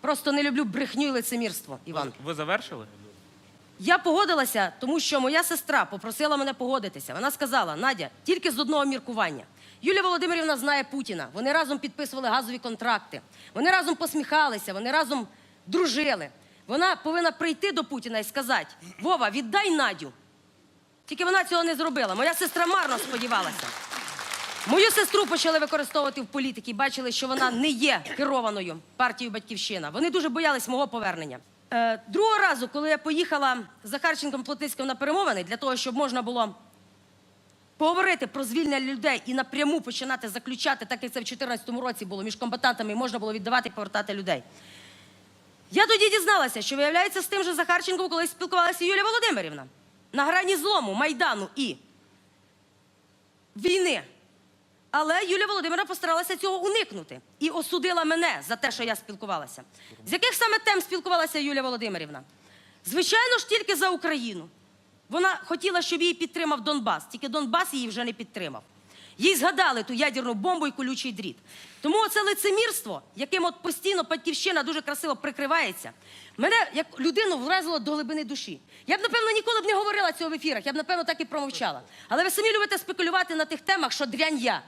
Просто не люблю брехню і лицемірство, Іван. Ви завершили? Я погодилася, тому що моя сестра попросила мене погодитися. Вона сказала: Надя, тільки з одного міркування. Юлія Володимирівна знає Путіна. Вони разом підписували газові контракти. Вони разом посміхалися, вони разом дружили. Вона повинна прийти до Путіна і сказати: Вова, віддай Надю. Тільки вона цього не зробила. Моя сестра марно сподівалася. Мою сестру почали використовувати в політиці, бачили, що вона не є керованою партією Батьківщина. Вони дуже боялись мого повернення. Е, другого разу, коли я поїхала з Захарченком Плотницьким на перемовини, для того, щоб можна було поговорити про звільнення людей і напряму починати заключати, так як це в 2014 році було між комбатантами, можна було віддавати і повертати людей. Я тоді дізналася, що виявляється з тим же Захарченком колись спілкувалася Юлія Володимирівна на грані злому, майдану і війни. Але Юлія Володимирівна постаралася цього уникнути і осудила мене за те, що я спілкувалася. З яких саме тем спілкувалася Юлія Володимирівна? Звичайно ж, тільки за Україну. Вона хотіла, щоб її підтримав Донбас, тільки Донбас її вже не підтримав. Їй згадали ту ядерну бомбу і колючий дріт. Тому оце лицемірство, яким от постійно батьківщина дуже красиво прикривається, мене як людину вразило до глибини душі. Я б, напевно, ніколи б не говорила цього в ефірах, я б, напевно, так і промовчала. Але ви самі любите спекулювати на тих темах, що дрянь я.